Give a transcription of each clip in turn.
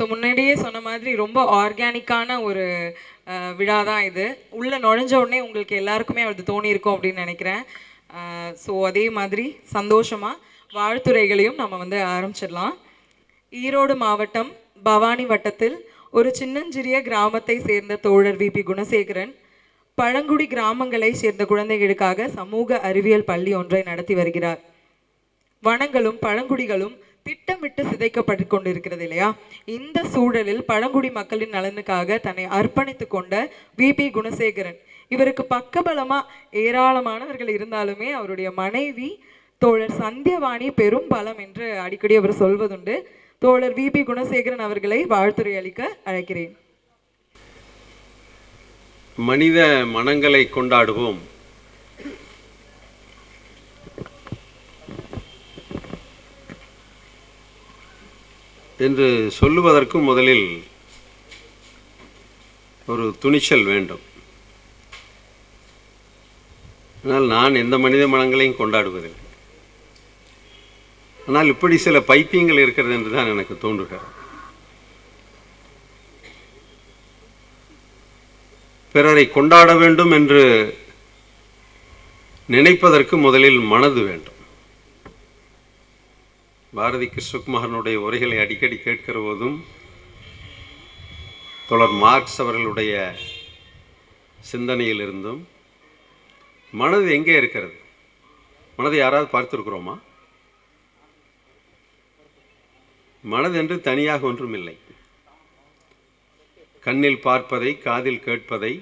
So முன்னாடியே சொன்ன மாதிரி ரொம்ப ஆர்கானிக்கான ஒரு விழா தான் இது. உள்ளே நுழைஞ்ச உடனே உங்களுக்கு எல்லாருக்குமே அது தோணியிருக்கும் அப்படின்னு நினைக்கிறேன். ஸோ அதே மாதிரி சந்தோஷமாக வாழ்த்துறைகளையும் நம்ம வந்து ஆரம்பிச்சிடலாம். ஈரோடு மாவட்டம் பவானி வட்டத்தில் ஒரு சின்னஞ்சிறிய கிராமத்தை சேர்ந்த தோழர் விபி குணசேகரன் பழங்குடி கிராமங்களை சேர்ந்த குழந்தைகளுக்காக சமூக அறிவியல் பள்ளி ஒன்றை நடத்தி வருகிறார். வனங்களும் பழங்குடிகளும் திட்டமிட்டு சிதைக்கப்பட்டு கொண்டிருக்கிறது இல்லையா? இந்த சூழலில் பழங்குடி மக்களின் நலனுக்காக தன்னை அர்ப்பணித்து கொண்ட விபி குணசேகரன். இவருக்கு பக்கபலமா ஏராளமானவர்கள் இருந்தாலுமே அவருடைய மனைவி தோழர் சந்தியவாணி பெரும் பலம் என்று அடிக்கடி அவர் சொல்வதுண்டு. தோழர் விபி குணசேகரன் அவர்களை வாழ்த்துறை அளிக்க அழைக்கிறேன். மனித மனங்களை கொண்டாடுவோம். என்று சொல்லுவதற்கு முதலில் ஒரு துணிச்சல் வேண்டும். ஆனால் நான் எந்த மனித மனங்களையும் கொண்டாடுவதில்லை. ஆனால் இப்படி சில பைத்தியங்கள் இருக்கிறது என்று தான் எனக்கு தோன்றுகிறது. பிறரை கொண்டாட வேண்டும் என்று நினைப்பதற்கு முதலில் மனது வேண்டும். பாரதி கிருஷ்ணகுமாரனுடைய உரைகளை அடிக்கடி கேட்கிற போதும் தொடர் மார்க்ஸ் அவர்களுடைய சிந்தனையிலிருந்தும் மனது எங்கே இருக்கிறது? மனதை யாராவது பார்த்திருக்கிறோமா? மனது என்று தனியாக ஒன்றும் இல்லை. கண்ணில் பார்ப்பதை காதில் கேட்பதை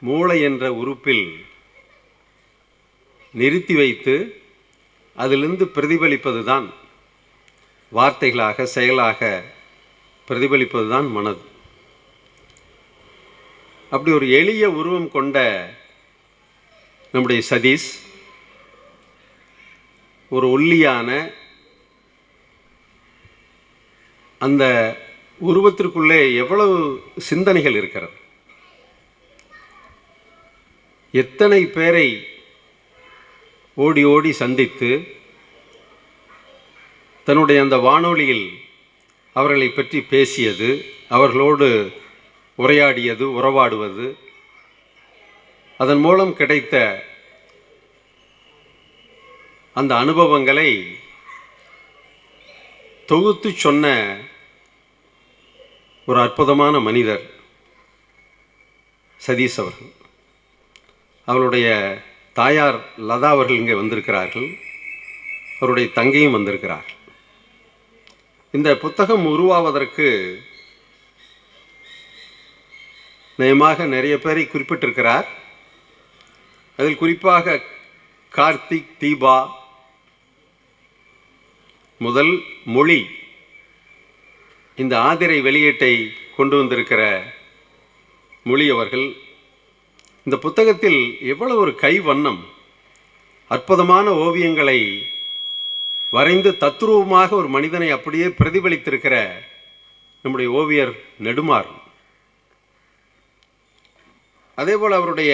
மூளை என்ற உறுப்பில் நிறுத்தி வைத்து அதிலிருந்து பிரதிபலிப்பது தான் வார்த்தைகளாக செயலாக பிரதிபலிப்பது தான் மனது. அப்படி ஒரு எளிய உருவம் கொண்ட நம்முடைய சதீஷ் ஒரு ஒல்லியான அந்த உருவத்திற்குள்ளே எவ்வளவு சிந்தனைகள் இருக்கிறது? எத்தனை பேரை ஓடி ஓடி சந்தித்து தன்னுடைய அந்த வானொலியில் அவர்களை பற்றி பேசியது அவர்களோடு உரையாடியது உறவாடுவது அதன் மூலம் கிடைத்த அந்த அனுபவங்களை தொகுத்து சொன்ன ஒரு அற்புதமான மனிதர் சதீஷ் அவர்கள். அவருடைய தாயார் லதா அவர்கள் இங்கே வந்திருக்கிறார்கள். அவருடைய தங்கையும் வந்திருக்கிறார். இந்த புத்தகம் உருவாவதற்கு நயமாக நிறைய பேரை குறிப்பிட்டிருக்கிறார். அதில் குறிப்பாக கார்த்திக் தீபா முதல் மொழி இந்த ஆதிரை வெளியீட்டை கொண்டு வந்திருக்கிற மொழி அவர்கள் இந்த புத்தகத்தில் எவ்வளவு ஒரு கை வண்ணம் அற்புதமான ஓவியங்களை வரைந்து தத்ரூபமாக ஒரு மனிதனை அப்படியே பிரதிபலித்திருக்கிற நம்முடைய ஓவியர் நெடுமார் அதேபோல் அவருடைய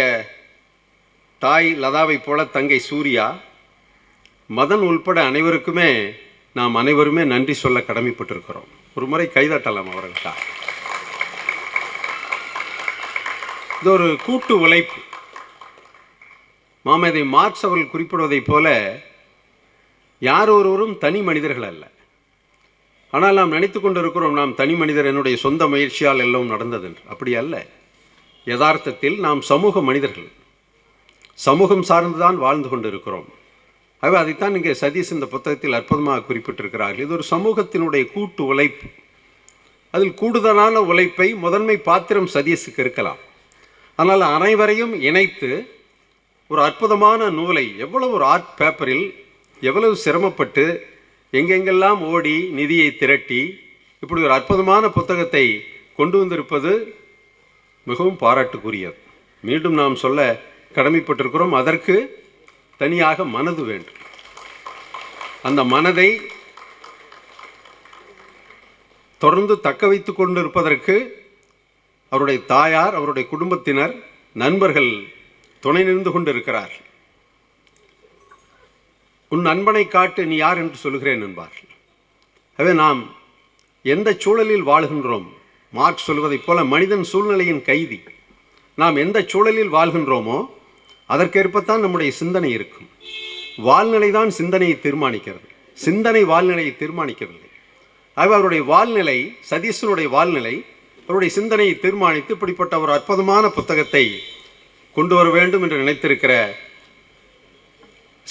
தாய் லதாவைப் போல தங்கை சூர்யா மதன் உள்பட அனைவருக்குமே நாம் அனைவருமே நன்றி சொல்ல கடமைப்பட்டிருக்கிறோம். ஒரு முறை கைதட்டலாம் அவர்களுக்காக. இது ஒரு கூட்டு உழைப்பு. மாமேதை மார்க்ஸ் அவர்கள் குறிப்பிடுவதைப் போல யார் ஒருவரும் தனி மனிதர்கள் அல்ல. ஆனால் நாம் நினைத்து கொண்டிருக்கிறோம் நாம் தனி மனிதர் என்னுடைய சொந்த முயற்சியால் எல்லாம் நடந்தது என்று அப்படி அல்ல. யதார்த்தத்தில் நாம் சமூக மனிதர்கள். சமூகம் சார்ந்துதான் வாழ்ந்து கொண்டிருக்கிறோம். ஆகவே அதைத்தான் இங்கே சதீஷ் இந்த புத்தகத்தில் அற்புதமாக குறிப்பிட்டிருக்கிறார்கள் இது ஒரு சமூகத்தினுடைய கூட்டு உழைப்பு. அதில் கூடுதலான உழைப்பை முதன்மை பாத்திரம் சதீஷுக்கு இருக்கலாம். ஆனால் அனைவரையும் இணைத்து ஒரு அற்புதமான நூலை எவ்வளவு ஒரு ஆர்ட் பேப்பரில் எவ்வளவு சிரமப்பட்டு எங்கெங்கெல்லாம் ஓடி நிதியை திரட்டி இப்படி ஒரு அற்புதமான புத்தகத்தை கொண்டு வந்திருப்பது மிகவும் பாராட்டுக்குரியது. மீண்டும் நாம் சொல்ல கடமைப்பட்டிருக்கிறோம். அதற்கு தனியாக மனது வேண்டும். அந்த மனதை தொடர்ந்து தக்க வைத்து கொண்டிருப்பதற்கு அவருடைய தாயார் அவருடைய குடும்பத்தினர் நண்பர்கள் துணை நின்று கொண்டிருக்கிறார்கள் உன் நண்பனை காட்டு நீ யார் என்று சொல்கிறேன் என்பார்கள் எனவே நாம் எந்த சூழலில் வாழ்கின்றோம்? மார்க் சொல்வதைப் போல மனிதன் சூழ்நிலையின் கைதி. நாம் எந்த சூழலில் வாழ்கின்றோமோ அதற்கேற்பத்தான் நம்முடைய சிந்தனை இருக்கும். வாழ்நிலை தான் சிந்தனையை தீர்மானிக்கிறது. சிந்தனை வாழ்நிலையை தீர்மானிக்கவில்லை. ஆகவே அவருடைய வாழ்நிலை சதீஷனுடைய வாழ்நிலை அவருடைய சிந்தனையை தீர்மானித்து இப்படிப்பட்ட ஒரு அற்புதமான புத்தகத்தை கொண்டு வர வேண்டும் என்று நினைத்திருக்கிற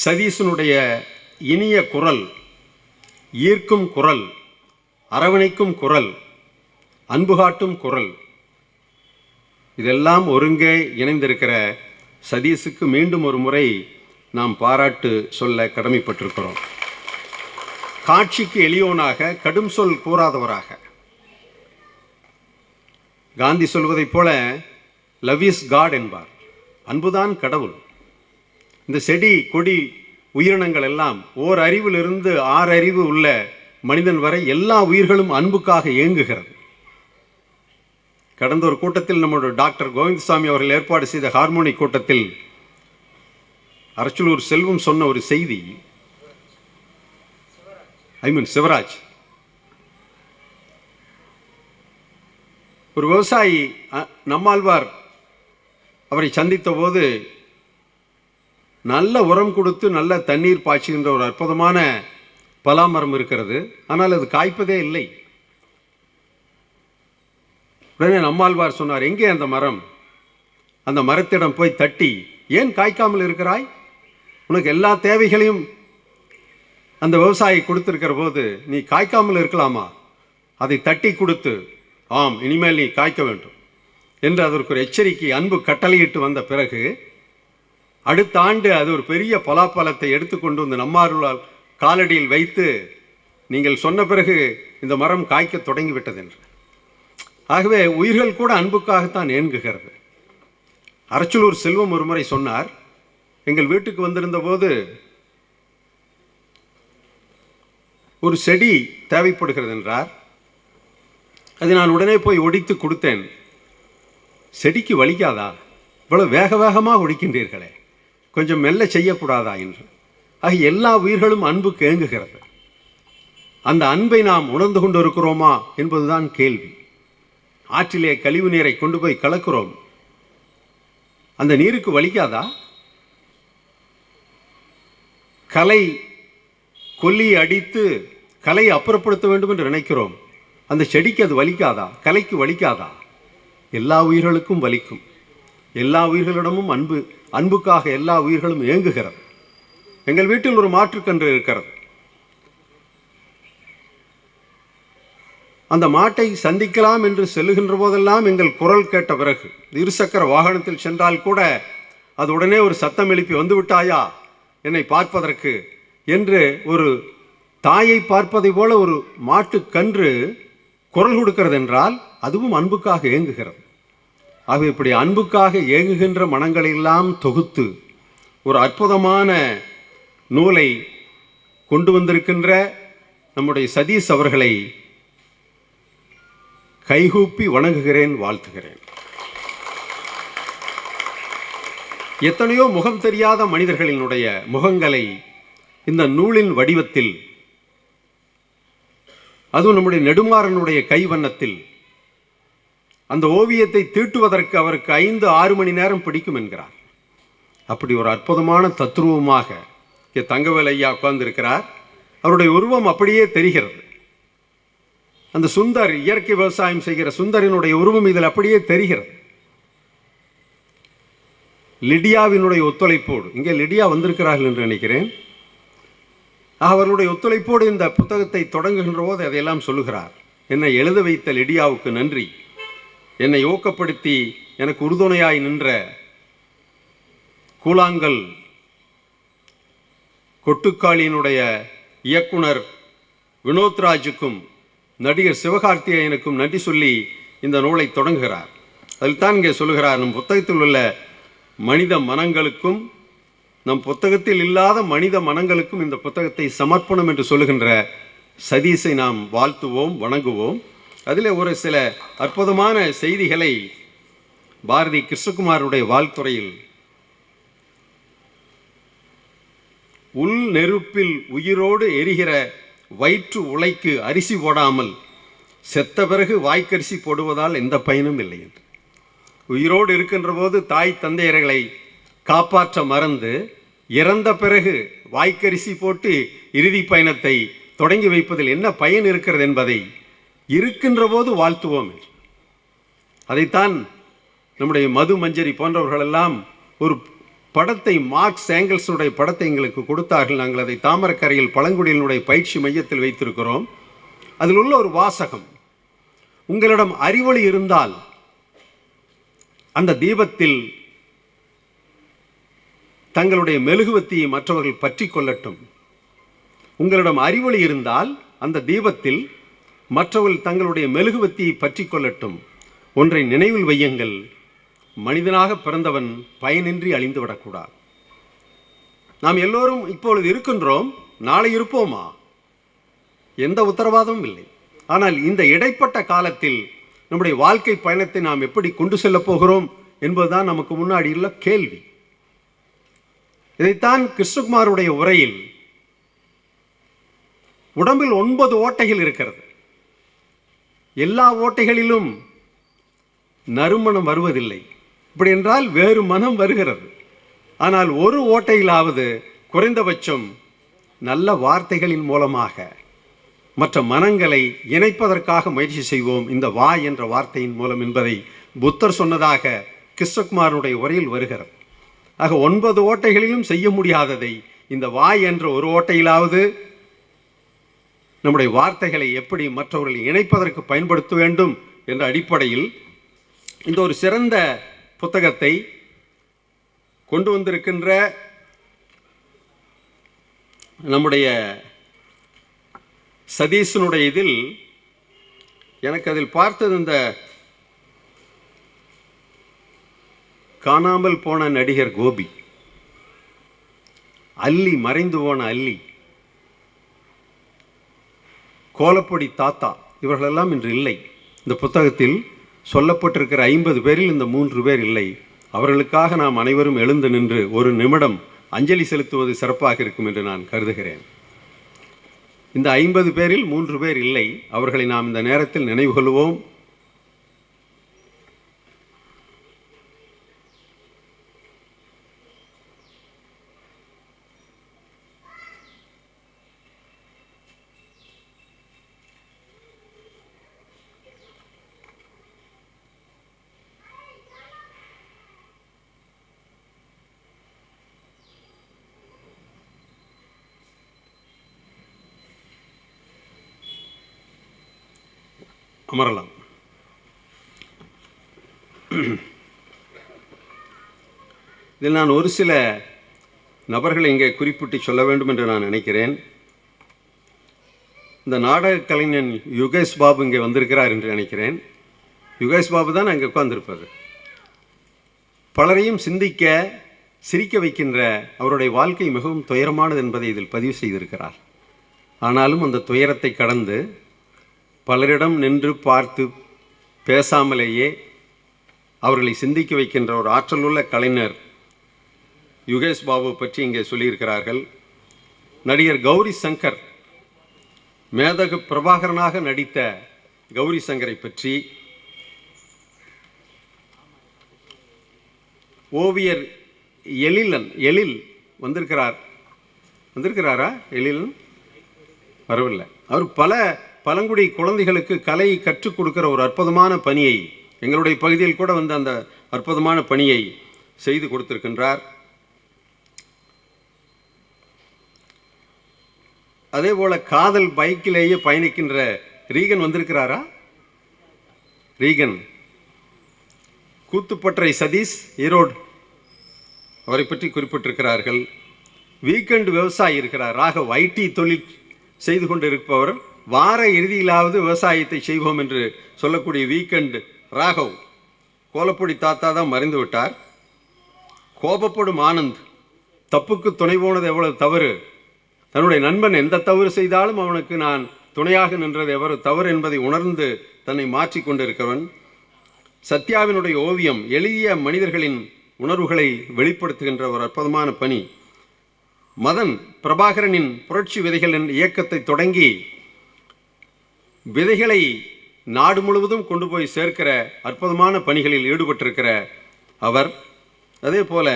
சதீஷனுடைய இனிய குரல் ஈர்க்கும் குரல் அரவணைக்கும் குரல் அன்பு காட்டும் குரல் இதெல்லாம் ஒருங்கே இணைந்திருக்கிற சதீஷுக்கு மீண்டும் ஒரு முறை நாம் பாராட்டு சொல்ல கடமைப்பட்டிருக்கிறோம். காட்சிக்கு எளியோனாக கடும் சொல் கூறாதவராக காந்தி சொல்வதைப் போல லவ் இஸ் காட் என்பார். அன்புதான் கடவுள். இந்த செடி கொடி உயிரினங்கள் எல்லாம் ஓர் அறிவிலிருந்து ஆறு அறிவு உள்ள மனிதன் வரை எல்லா உயிர்களும் அன்புக்காக இயங்குகிறது. கடந்த ஒரு கூட்டத்தில் நம்முடைய டாக்டர் கோவிந்தசாமி அவர்கள் ஏற்பாடு செய்த ஹார்மோனி கூட்டத்தில் அரச்சலூர் செல்வம் சொன்ன ஒரு செய்தி. ஐ மீன் சிவராஜ். ஒரு விவசாயி அ, நம்மாழ்வார் அவரை சந்தித்த போது நல்ல உரம் கொடுத்து நல்ல தண்ணீர் பாய்ச்சுகின்ற ஒரு அற்புதமான பலாமரம் இருக்கிறது. ஆனால் அது காய்ப்பதே இல்லை. உடனே நம்மாழ்வார் சொன்னார் எங்கே அந்த மரம்? அந்த மரத்திடம் போய் தட்டி ஏன் காய்க்காமல் இருக்கிறாய்? உனக்கு எல்லா தேவைகளையும் அந்த விவசாயி கொடுத்துருக்கிற போது நீ காய்க்காமல் இருக்கலாமா? அதை தட்டி கொடுத்து ஆம் இனிமேல் நீ காய்க்க வேண்டும். என்று அதற்கு ஒரு எச்சரிக்கை அன்பு கட்டளையிட்டு வந்த பிறகு அடுத்த ஆண்டு அது ஒரு பெரிய பலாப்பழத்தை எடுத்துக்கொண்டு வந்து நம்மாருளால் காலடியில் வைத்து நீங்கள் சொன்ன பிறகு இந்த மரம் காய்க்க தொடங்கிவிட்டது என்று. ஆகவே உயிர்கள் கூட அன்புக்காகத்தான் ஏங்குகிறது. அரச்சலூர் செல்வம் ஒரு முறை சொன்னார் எங்கள் வீட்டுக்கு வந்திருந்த போது ஒரு செடி தேவைப்படுகிறது என்றார். அதை நான் உடனே போய் ஒடித்து கொடுத்தேன். செடிக்கு வலிக்காதா? இவ்வளோ வேக வேகமாக ஒடிக்கின்றீர்களே. கொஞ்சம் மெல்ல செய்யக்கூடாதா என்று. ஆக எல்லா உயிர்களும் அன்பு கேங்குகிறது அந்த அன்பை நாம் உணர்ந்து கொண்டு இருக்கிறோமா என்பதுதான் கேள்வி. ஆற்றிலே கழிவு நீரை கொண்டு போய் கலக்கிறோம். அந்த நீருக்கு வலிக்காதா? கலை கொல்லி அடித்து கலை அப்புறப்படுத்த வேண்டும் என்று நினைக்கிறோம். அந்த செடிக்கு அது வலிக்காதா? கலைக்கு வலிக்காதா? எல்லா உயிர்களுக்கும் வலிக்கும். எல்லா உயிர்களிடமும் அன்பு அன்புக்காக எல்லா உயிர்களும் இயங்குகிறது எங்கள் வீட்டில் ஒரு மாற்றுக்கன்று இருக்கிறது. அந்த மாட்டை சந்திக்கலாம் என்று செல்லுகின்ற போதெல்லாம் எங்கள் குரல் கேட்ட பிறகு இருசக்கர வாகனத்தில் சென்றால் கூட அது உடனே ஒரு சத்தம் எழுப்பி வந்து விட்டாயா என்னை பார்ப்பதற்கு என்று ஒரு தாயை பார்ப்பதை போல ஒரு மாட்டுக்கன்று குரல் கொடுக்கிறது என்றால் அதுவும் அன்புக்காக ஏங்குகிறது. ஆக இப்படி அன்புக்காக ஏங்குகின்ற மனங்களெல்லாம் தொகுத்து ஒரு அற்புதமான நூலை கொண்டு வந்திருக்கின்ற நம்முடைய சதீஷ் அவர்களை கைகூப்பி வணங்குகிறேன் வாழ்த்துகிறேன். எத்தனையோ முகம் தெரியாத மனிதர்களினுடைய முகங்களை இந்த நூலின் வடிவத்தில் அதுவும் நம்முடைய நெடுமாறனுடைய கைவண்ணத்தில். அந்த ஓவியத்தை தீட்டுவதற்கு அவருக்கு ஐந்து ஆறு மணி நேரம் பிடிக்கும் என்கிறார். அப்படி ஒரு அற்புதமான தத்துருவமாக இங்கே தங்கவேல் ஐயா உட்கார்ந்திருக்கிறார். அவருடைய உருவம் அப்படியே தெரிகிறது. அந்த சுந்தர் இயற்கை விவசாயம் செய்கிற சுந்தரினுடைய உருவம் இதில் அப்படியே தெரிகிறது. லிடியாவினுடைய ஒத்துழைப்போடு இங்கே லிடியா வந்திருக்கிறார்கள் என்று நினைக்கிறேன். அவர்களுடைய ஒத்துழைப்போடு இந்த புத்தகத்தை தொடங்குகின்ற போது அதையெல்லாம் சொல்லுகிறார். என்னை எழுத வைத்த லிடியாவுக்கு நன்றி. என்னை ஊக்கப்படுத்தி எனக்கு உறுதுணையாய் நின்ற கூழாங்கல் கொட்டுக்காளியினுடைய இயக்குனர் வினோத்ராஜுக்கும் நடிகர் சிவகார்த்திகேயனுக்கும் நன்றி சொல்லி இந்த நூலை தொடங்குகிறார். அதில் தான் இங்கே சொல்லுகிறார் நம் புத்தகத்தில் உள்ள மனித மனங்களுக்கும் நம் புத்தகத்தில் இல்லாத மனித மனங்களுக்கும் இந்த புத்தகத்தை சமர்ப்பணம் என்று சொல்லுகின்ற சதீஷை நாம் வாழ்த்துவோம் வணங்குவோம். அதில் ஒரு சில அற்புதமான செய்திகளை பாரதி கிருஷ்ணகுமாருடைய வாழ்த்துறையில் உள் நெருப்பில் உயிரோடு எரிகிற வயிற்று உலைக்கு அரிசி போடாமல் செத்த பிறகு வாய்க்கரிசி போடுவதால் எந்த பயனும் இல்லை என்று. உயிரோடு இருக்கின்ற போது தாய் தந்தையர்களை காப்பாற்ற மறந்து இறந்த பிறகு வாய்க்கரிசி போட்டு இறுதி பயணத்தை தொடங்கி வைப்பதில் என்ன பயன் இருக்கிறது என்பதை இருக்கின்ற போது வாழ்த்துவோம் அதைத்தான் நம்முடைய மது மஞ்சரி போன்றவர்களெல்லாம் ஒரு படத்தை மார்க்ஸ் ஏங்கல்ஸுடைய படத்தை எங்களுக்கு கொடுத்தார்கள். நாங்கள் அதை தாமரக்கரையில் பழங்குடியினுடைய பயிற்சி மையத்தில் வைத்திருக்கிறோம். அதில் உள்ள ஒரு வாசகம் உங்களிடம் அறிவொளி இருந்தால் அந்த தீபத்தில் தங்களுடைய மெழுகுவத்தியை மற்றவர்கள் பற்றி கொள்ளட்டும். உங்களிடம் அறிவொளி இருந்தால் அந்த தீபத்தில் மற்றவர்கள் தங்களுடைய மெழுகுவத்தியை பற்றி கொள்ளட்டும். ஒன்றை நினைவில் வையுங்கள். மனிதனாக பிறந்தவன் பயனின்றி அழிந்து விடக்கூடாது. நாம் எல்லோரும் இப்பொழுது இருக்கின்றோம். நாளை இருப்போமா? எந்த உத்தரவாதமும் இல்லை. ஆனால் இந்த இடைப்பட்ட காலத்தில் நம்முடைய வாழ்க்கை பயணத்தை நாம் எப்படி கொண்டு செல்லப் போகிறோம் என்பதுதான் நமக்கு முன்னாடி உள்ள கேள்வி. இதைத்தான் கிருஷ்ணகுமாருடைய உரையில் உடம்பில் ஒன்பது ஓட்டைகள் இருக்கிறது. எல்லா ஓட்டைகளிலும் நறுமணம் வருவதில்லை. இப்படி என்றால் வேறு மனம் வருகிறது. ஆனால் ஒரு ஓட்டையிலாவது குறைந்தபட்சம் நல்ல வார்த்தைகளின் மூலமாக மற்ற மனங்களை இணைப்பதற்காக முயற்சி செய்வோம். இந்த வா என்ற வார்த்தையின் மூலம் என்பதை புத்தர் சொன்னதாக கிருஷ்ணகுமாரனுடைய உரையில் வருகிறது. ஆக ஒன்பது ஓட்டைகளிலும் செய்ய முடியாததை இந்த வாய் என்ற ஒரு ஓட்டையிலாவது நம்முடைய வார்த்தைகளை எப்படி மற்றவர்களை இணைப்பதற்கு பயன்படுத்த வேண்டும் என்ற அடிப்படையில் இந்த ஒரு சிறந்த புத்தகத்தை கொண்டு வந்திருக்கின்ற நம்முடைய சதீஷனுடைய இதில் எனக்கு அதில் பார்த்தது இந்த காணாமல் போன நடிகர் கோபி. அல்லி மறைந்து போன அல்லி கோலப்பொடி தாத்தா இவர்களெல்லாம் இன்று இல்லை. இந்த புத்தகத்தில் சொல்லப்பட்டிருக்கிற ஐம்பது பேரில் இந்த மூன்று பேர் இல்லை. அவர்களுக்காக நாம் அனைவரும் எழுந்து நின்று ஒரு நிமிடம் அஞ்சலி செலுத்துவது சிறப்பாக இருக்கும் என்று நான் கருதுகிறேன். இந்த ஐம்பது பேரில் மூன்று பேர் இல்லை. அவர்களை நாம் இந்த நேரத்தில் நினைவு கொள்வோம் அமரலாம். இதில் நான் ஒரு சில நபர்களை இங்கே குறிப்பிட்டு சொல்ல வேண்டும் என்று நான் நினைக்கிறேன். இந்த நாடக கலைஞன் யுகேஷ் பாபு இங்கே வந்திருக்கிறார் என்று நினைக்கிறேன். யுகேஷ் பாபு தான் அங்கே உட்கார்ந்துருப்பார். பலரையும் சிந்திக்க சிரிக்க வைக்கின்ற அவருடைய வாழ்க்கை மிகவும் துயரமானது என்பதை இதில் பதிவு செய்திருக்கிறார். ஆனாலும் அந்த துயரத்தை கடந்து பலரிடம் நின்று பார்த்து பேசாமலேயே அவர்களை சிந்திக்க வைக்கின்ற ஒரு ஆற்றலுள்ள கலைஞர் யுகேஷ் பாபு பற்றி இங்கே சொல்லியிருக்கிறார்கள். நடிகர் கௌரி சங்கர் மேதகு பிரபாகரனாக நடித்த கௌரி சங்கரை பற்றி ஓவியர் எழிலன் எழில் வந்திருக்கிறார். வந்திருக்கிறாரா? எழிலன்? வரவில்லை. அவர் பல பழங்குடி குழந்தைகளுக்கு கலை கற்றுக் கொடுக்கிற ஒரு அற்புதமான பணியை எங்களுடைய பகுதியில் கூட வந்து அந்த அற்புதமான பணியை செய்து கொடுத்திருக்கின்றார். அதே போல காதல் பைக்கிலேயே பயணிக்கின்ற ரீகன் வந்திருக்கிறாரா? ரீகன். கூத்துப்பற்றை சதீஷ் ஈரோடு. அவரை பற்றி குறிப்பிட்டிருக்கிறார்கள். வீக்கெண்ட் விவசாயி இருக்கிறார். ராகவ் ஐடி தொழில் செய்து கொண்டு இருப்பவர் வார இறுதியிலாவது விவசாயத்தை செய்வோம் என்று சொல்லக்கூடிய வீக்கெண்ட் ராகவ் கோலப்பொடி தாத்தா தான் மறைந்து விட்டார். கோபப்படும் ஆனந்த் தப்புக்கு துணை போனது எவ்வளவு தவறு? தன்னுடைய நண்பன் எந்த தவறு செய்தாலும் அவனுக்கு நான் துணையாக நின்றது எவ்வளவு தவறு என்பதை உணர்ந்து தன்னை மாற்றி கொண்டிருக்கிறவன். சத்யாவினுடைய ஓவியம் எளிய மனிதர்களின் உணர்வுகளை வெளிப்படுத்துகின்ற ஒரு அற்புதமான பணி. மதன் பிரபாகரனின் புரட்சி விதைகள் என்ற இயக்கத்தை தொடங்கி விதைகளை நாடு முழுவதும் கொண்டு போய் சேர்க்கிற அற்புதமான பணிகளில் ஈடுபட்டிருக்கிற அவர் அதே போல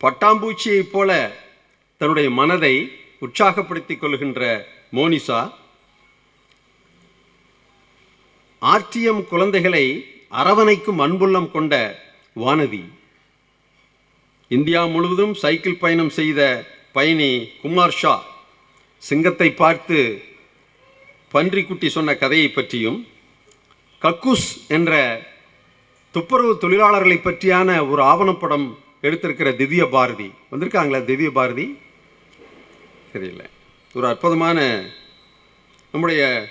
பட்டாம்பூச்சியைப் போல தன்னுடைய மனதை உற்சாகப்படுத்திக் கொள்கின்ற மோனிசா ஆர்டிஎம் குழந்தைகளை அரவணைக்கும் அன்புள்ளம் கொண்ட வானதி இந்தியா முழுவதும் சைக்கிள் பயணம் செய்த பயணி குமார் ஷா சிங்கத்தை பார்த்து பன்றிக்குட்டி சொன்ன கதையை பற்றியும் கக்கூஸ் என்ற துப்புரவு தொழிலாளர்களை பற்றியான ஒரு ஆவணப்படம் எடுத்திருக்கிற திவ்ய பாரதி. வந்திருக்காங்களா திவ்ய பாரதி? தெரியல. ஒரு அற்புதமான நம்முடைய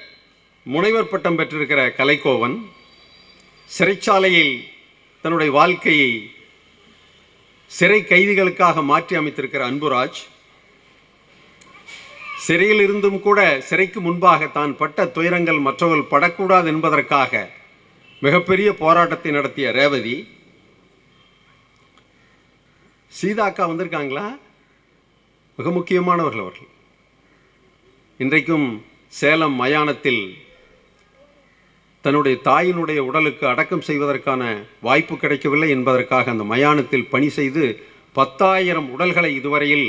முனைவர் பட்டம் பெற்றிருக்கிற கலைக்கோவன் சிறைச்சாலையில் தன்னுடைய வாழ்க்கையை சிறை கைதிகளுக்காக மாற்றி அமைத்திருக்கிற அன்புராஜ் சிறையில் இருந்தும் கூட சிறைக்கு முன்பாக தான் பட்ட துயரங்கள் மற்றவர்கள் படக்கூடாது என்பதற்காக மிகப்பெரிய போராட்டத்தை நடத்திய ரேவதி சீதா அக்கா வந்திருக்காங்களா? மிக முக்கியமானவர்கள் அவர்கள். இன்றைக்கும் சேலம் மயானத்தில் தன்னுடைய தாயினுடைய உடலுக்கு அடக்கம் செய்வதற்கான வாய்ப்பு கிடைக்கவில்லை என்பதற்காக அந்த மயானத்தில் பணி செய்து பத்தாயிரம் உடல்களை இதுவரையில்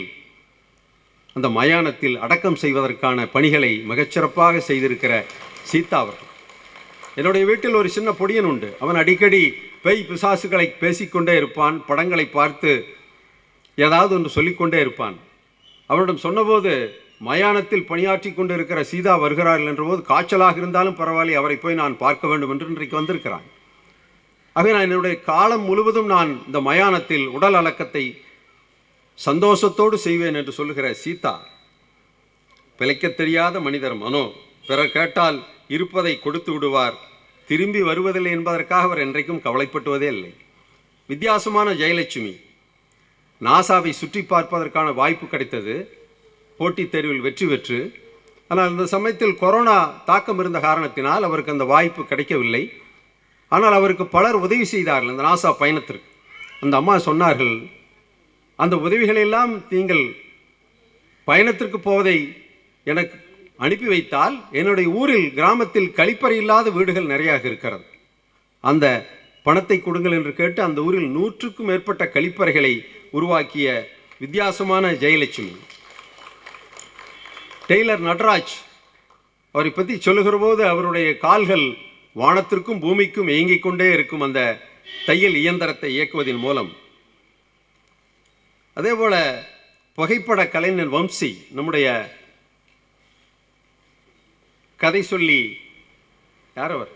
அந்த மயானத்தில் அடக்கம் செய்வதற்கான பணிகளை மிகச்சிறப்பாக செய்திருக்கிற சீதா அவர்கள். என்னுடைய வீட்டில் ஒரு சின்ன பொடியன் உண்டு. அவன் அடிக்கடி பெய் பிசாசுகளை பேசிக்கொண்டே இருப்பான் படங்களை பார்த்து ஏதாவது ஒன்று சொல்லிக்கொண்டே இருப்பான். அவனிடம் சொன்னபோது மயானத்தில் பணியாற்றி கொண்டு இருக்கிற சீதா வருகிறார்கள் என்றபோது காய்ச்சலாக இருந்தாலும் பரவாயில்லை அவரை போய் நான் பார்க்க வேண்டும் என்று இன்றைக்கு வந்திருக்கிறான். ஆகவே நான் என்னுடைய காலம் முழுவதும் நான் இந்த மயானத்தில் உடல் அலக்கத்தை சந்தோஷத்தோடு செய்வேன் என்று சொல்லுகிற சீதா பிழைக்கத் தெரியாத மனிதர் மனோ பிறர் கேட்டால் இருப்பதை கொடுத்து விடுவார் திரும்பி வருவதில்லை என்பதற்காக அவர் என்றைக்கும் கவலைப்பட்டுவதே இல்லை. வித்தியாசமான ஜெயலட்சுமி நாசாவை சுற்றி பார்ப்பதற்கான வாய்ப்பு கிடைத்தது. போட்டித் தேர்வில் வெற்றி பெற்று ஆனால் இந்த சமயத்தில் கொரோனா தாக்கம் இருந்த காரணத்தினால் அவருக்கு அந்த வாய்ப்பு கிடைக்கவில்லை. ஆனால் அவருக்கு பலர் உதவி செய்தார்கள் அந்த நாசா பயணத்திற்கு. அந்த அம்மா சொன்னார்கள் அந்த உதவிகளெல்லாம் நீங்கள் பயணத்திற்கு போவதை எனக்கு அனுப்பி வைத்தால் என்னுடைய ஊரில் கிராமத்தில் கழிப்பறை இல்லாத வீடுகள் நிறையாக இருக்கிறது. அந்த பணத்தை கொடுங்கள் என்று கேட்டு அந்த ஊரில் நூற்றுக்கும் மேற்பட்ட கழிப்பறைகளை உருவாக்கிய வித்தியாசமான ஜெயலட்சுமி. டெய்லர் நட்ராஜ் அவரை பற்றி சொல்லுகிற போது அவருடைய கால்கள் வானத்திற்கும் பூமிக்கும் இயங்கிக் கொண்டே இருக்கும் அந்த தையல் இயந்திரத்தை இயக்குவதன் மூலம். அதே போல புகைப்பட கலைஞர் வம்சி நம்முடைய கதை சொல்லி யார் அவர்?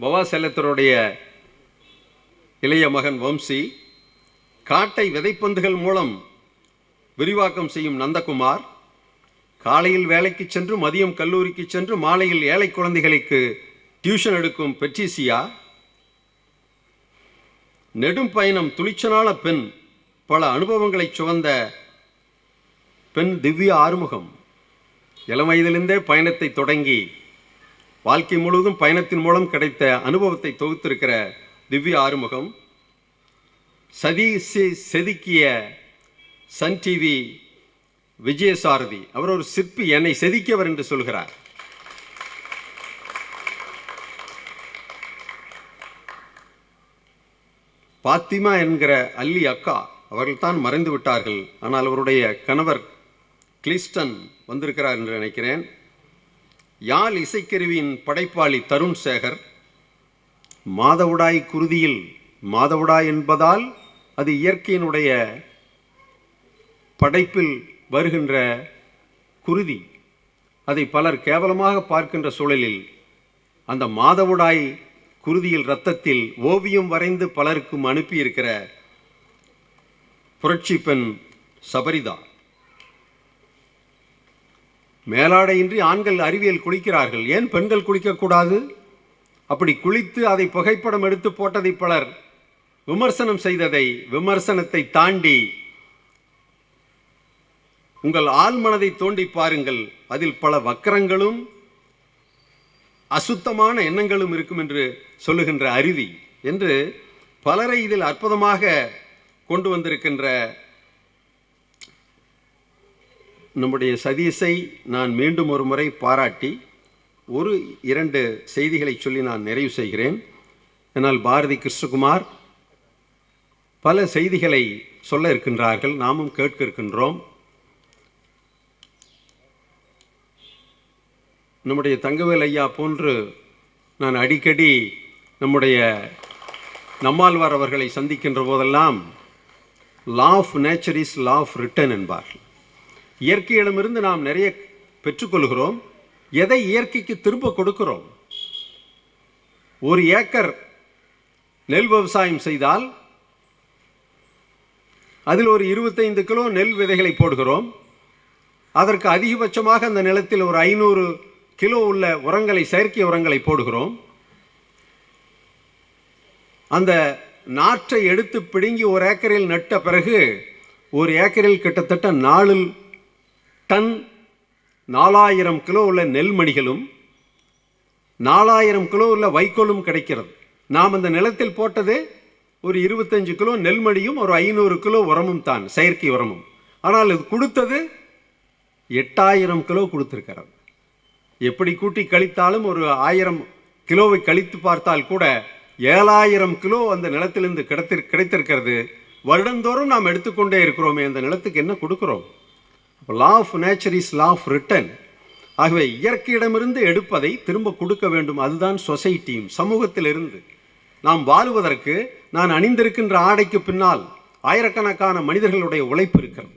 பவா செல்லத்தருடைய இளைய மகன் வம்சி காட்டை விதைப்பந்துகள் மூலம் விரிவாக்கம் செய்யும் நந்தகுமார் காலையில் வேலைக்கு சென்று மதியம் கல்லூரிக்கு சென்று மாலையில் ஏழை குழந்தைகளுக்கு டியூஷன் எடுக்கும் பெட்ரிசியா? நெடும் பயணம் துளிச்சனான பெண். பல அனுபவங்களை சுவந்த பெண் திவ்ய ஆறுமுகம். இளம் வயதிலிருந்தே பயணத்தை தொடங்கி வாழ்க்கை முழுவதும் பயணத்தின் மூலம் கிடைத்த அனுபவத்தை தொகுத்திருக்கிற திவ்ய ஆறுமுகம். சதி செதுக்கிய சன் டிவி விஜயசாரதி அவர் ஒரு சிற்பி என்னை செதுக்கியவர் என்று சொல்கிறார். பாத்திமா என்கிற அல்லி அக்கா அவர்கள் தான் மறைந்து விட்டார்கள். ஆனால் அவருடைய கணவர் கிளிஸ்டன் வந்திருக்கிறார் என்று நினைக்கிறேன். யாழ் இசைக்கருவியின் படைப்பாளி தருண் சேகர் மாதவுடாய் குருதியில் மாதவுடாய் என்பதால் அது இயற்கையினுடைய படைப்பில் வருகின்ற குருதி அதை பலர் கேவலமாக பார்க்கின்ற சூழலில் அந்த மாதவுடாய் குருதியில் இரத்தத்தில் ஓவியம் வரைந்து பலருக்கும் அனுப்பியிருக்கிற புரட்சி பெண் சபரிதா. மேலாடையின்றி ஆண்கள் அறிவியல் குளிக்கிறார்கள். ஏன் பெண்கள் குளிக்கக்கூடாது? அப்படி குளித்து அதை புகைப்படம் எடுத்து போட்டதை பலர் விமர்சனம் செய்ததை விமர்சனத்தை தாண்டி உங்கள் ஆழ்மனதை தோண்டி பாருங்கள். அதில் பல வக்கரங்களும் அசுத்தமான எண்ணங்களும் இருக்கும் என்று சொல்லுகின்ற அருவி என்று பலரை இதில் அற்புதமாக கொண்டு வந்திருக்கின்ற நம்முடைய சதீஷை நான் மீண்டும் ஒரு முறை பாராட்டி ஒரு இரண்டு செய்திகளை சொல்லி நான் நிறைவு செய்கிறேன். என்னால் பாரதி கிருஷ்ணகுமார் பல செய்திகளை சொல்ல இருக்கின்றார்கள். நாமும் கேட்க இருக்கின்றோம். நம்முடைய தங்கவேல் ஐயா போன்று நான் அடிக்கடி நம்முடைய நம்மாழ்வார் அவர்களை சந்திக்கின்ற போதெல்லாம் law of nature is law of return என்பார்கள் இயற்கையிடமிருந்து நாம் நிறைய பெற்றுக்கொள்கிறோம் எதை இயற்கைக்கு திரும்ப கொடுக்கிறோம்? ஒரு ஏக்கர் நெல் விவசாயம் செய்தால் அதில் ஒரு இருபத்தைந்து கிலோ நெல் விதைகளை போடுகிறோம் அதற்கு அதிகபட்சமாக அந்த நிலத்தில் ஒரு ஐநூறு கிலோ உள்ள உரங்களை செயற்கை உரங்களை போடுகிறோம். அந்த நாற்றை எடுத்து பிடுங்கி ஒரு ஏக்கரில் நட்ட பிறகு ஒரு ஏக்கரில் கிட்டத்தட்ட நாலு டன் நாலாயிரம் கிலோ உள்ள நெல்மணிகளும் நாலாயிரம் கிலோ உள்ள வைக்கோலும் கிடைக்கிறது. நாம் அந்த நிலத்தில் போட்டது ஒரு இருபத்தஞ்சு கிலோ நெல்மணியும் ஒரு ஐநூறு கிலோ உரமும் தான் செயற்கை உரமும். ஆனால் இது கொடுத்தது எட்டாயிரம் கிலோ கொடுத்துருக்கிறது. எப்படி கூட்டி கழித்தாலும் ஒரு ஆயிரம் கிலோவை கழித்து பார்த்தால் கூட ஏழாயிரம் கிலோ அந்த நிலத்திலிருந்து கிடைத்தி கிடைத்திருக்கிறது. வருடந்தோறும் நாம் எடுத்துக்கொண்டே இருக்கிறோமே அந்த நிலத்துக்கு என்ன கொடுக்குறோம்? Law of nature is law of return ஆகவே இயற்கையிடமிருந்து எடுப்பதை திரும்ப கொடுக்க வேண்டும். அதுதான் சொசைட்டியும் சமூகத்திலிருந்து. நாம் வாழுவதற்கு நான் அணிந்திருக்கின்ற ஆடைக்கு பின்னால் ஆயிரக்கணக்கான மனிதர்களுடைய உழைப்பு இருக்கிறது.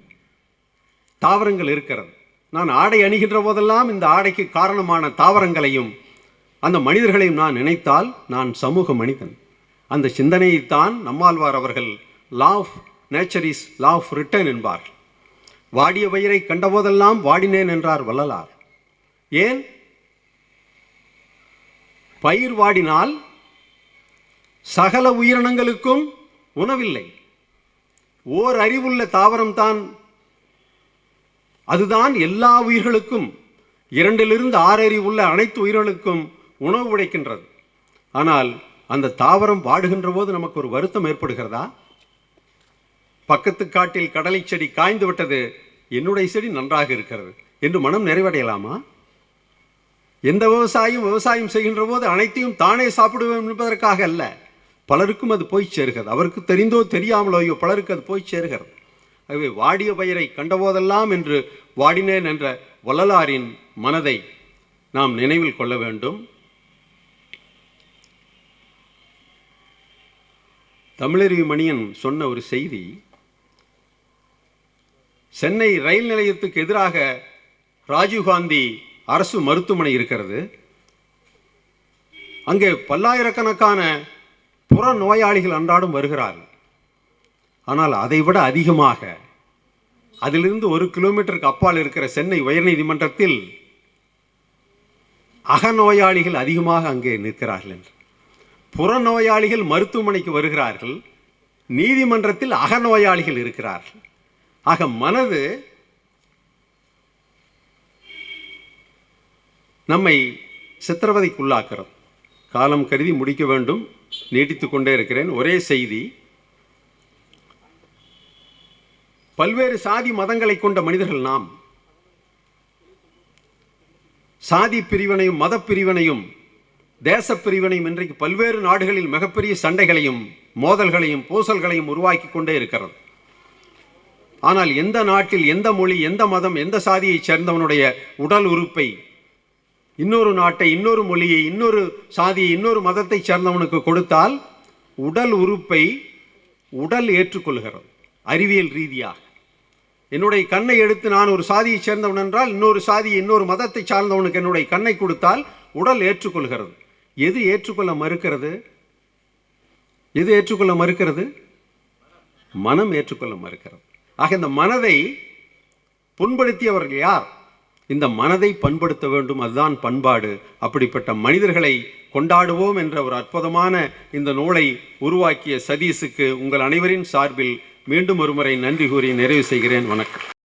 தாவரங்கள் இருக்கிறது. நான் ஆடை அணிகின்ற போதெல்லாம் இந்த ஆடைக்கு காரணமான தாவரங்களையும் அந்த மனிதர்களையும் நான் நினைத்தால் நான் சமூக மனிதன். அந்த சிந்தனையைத்தான் நம்மாழ்வார் அவர்கள் law of nature is law of return என்பார். வாடிய வயிறை கண்டபோதெல்லாம் வாடினேன் என்றார் வள்ளலார். ஏன்? பயிர் வாடினால் சகல உயிரினங்களுக்கும் உணவில்லை. ஓர் அறிவுள்ள தாவரம்தான் அதுதான் எல்லா உயிர்களுக்கும் இரண்டிலிருந்து ஆறறி உள்ள அனைத்து உயிர்களுக்கும் உணவு உடைக்கின்றது ஆனால் அந்த தாவரம் வாடுகின்ற போது நமக்கு ஒரு வருத்தம் ஏற்படுகிறதா? பக்கத்து காட்டில் கடலை செடி காய்ந்து விட்டது என்னுடைய செடி நன்றாக இருக்கிறது என்று மனம் நிறைவடையலாமா? எந்த விவசாயியும் விவசாயம் செய்கின்ற போது அனைத்தையும் தானே சாப்பிடுவோம் என்பதற்காக அல்ல. பலருக்கும் அது போய் சேர்கிறது. அவருக்கு தெரிந்தோ தெரியாமலோ ஐயோ பலருக்கு அது போய் சேர்கிறது. ஆகவே வாடிய பயிரை கண்டபோதெல்லாம் என்று வாடினேன் என்ற வள்ளலாரின் மனதை நாம் நினைவில் கொள்ள வேண்டும். தமிழறிவி மணியன் சொன்ன ஒரு செய்தி சென்னை ரயில் நிலையத்துக்கு எதிராக ராஜீவ்காந்தி அரசு மருத்துவமனை இருக்கிறது. அங்கே பல்லாயிரக்கணக்கான புற நோயாளிகள் அன்றாடம் வருகிறார்கள். ஆனால் அதைவிட அதிகமாக அதிலிருந்து ஒரு கிலோமீட்டருக்கு அப்பால் இருக்கிற சென்னை உயர்நீதிமன்றத்தில் அகநோயாளிகள் அதிகமாக அங்கே நிற்கிறார்கள் என்று. புறநோயாளிகள் மருத்துவமனைக்கு வருகிறார்கள். நீதிமன்றத்தில் அகநோயாளிகள் இருக்கிறார்கள். ஆக மனது நம்மை சித்திரவதைக்குள்ளாக்கிறது. காலம் கருதி முடிக்க வேண்டும். நீட்டித்து கொண்டே இருக்கிறேன். ஒரே செய்தி பல்வேறு சாதி மதங்களை கொண்ட மனிதர்கள் நாம். சாதி பிரிவினையும் மத பிரிவினையும் தேச பிரிவினையும் இன்றைக்கு பல்வேறு நாடுகளில் மிகப்பெரிய சண்டைகளையும் மோதல்களையும் பூசல்களையும் உருவாக்கி கொண்டே இருக்கிறது. ஆனால் எந்த நாட்டில் எந்த மொழி எந்த மதம் எந்த சாதியைச் சேர்ந்தவனுடைய உடல் உறுப்பை இன்னொரு நாட்டை இன்னொரு மொழியை இன்னொரு சாதியை இன்னொரு மதத்தைச் சேர்ந்தவனுக்கு கொடுத்தால் உடல் உறுப்பை உடல் ஏற்றுக்கொள்கிறது அறிவியல் ரீதியாக. என்னுடைய கண்ணை எடுத்து நான் ஒரு சாதியை சேர்ந்தவன் என்றால் இன்னொரு சாதி இன்னொரு மதத்தை சார்ந்தவனுக்கு என்னுடைய கண்ணை கொடுத்தால் உடல் ஏற்றுக்கொள்கிறது. எது ஏற்றுக்கொள்ள மறுக்கிறது? எது ஏற்றுக்கொள்ள மறுக்கிறது? மனம் ஏற்றுக்கொள்ள மறுக்கிறது. ஆக இந்த மனதை புண்படுத்தியவர்கள் யார்? இந்த மனதை பண்படுத்த வேண்டும் அதுதான் பண்பாடு. அப்படிப்பட்ட மனிதர்களை கொண்டாடுவோம் என்ற ஒரு அற்புதமான இந்த நூலை உருவாக்கிய சதீஷுக்கு உங்கள் அனைவரின் சார்பில் மீண்டும் ஒருமுறை நன்றி கூறி நிறைவு செய்கிறேன். வணக்கம்.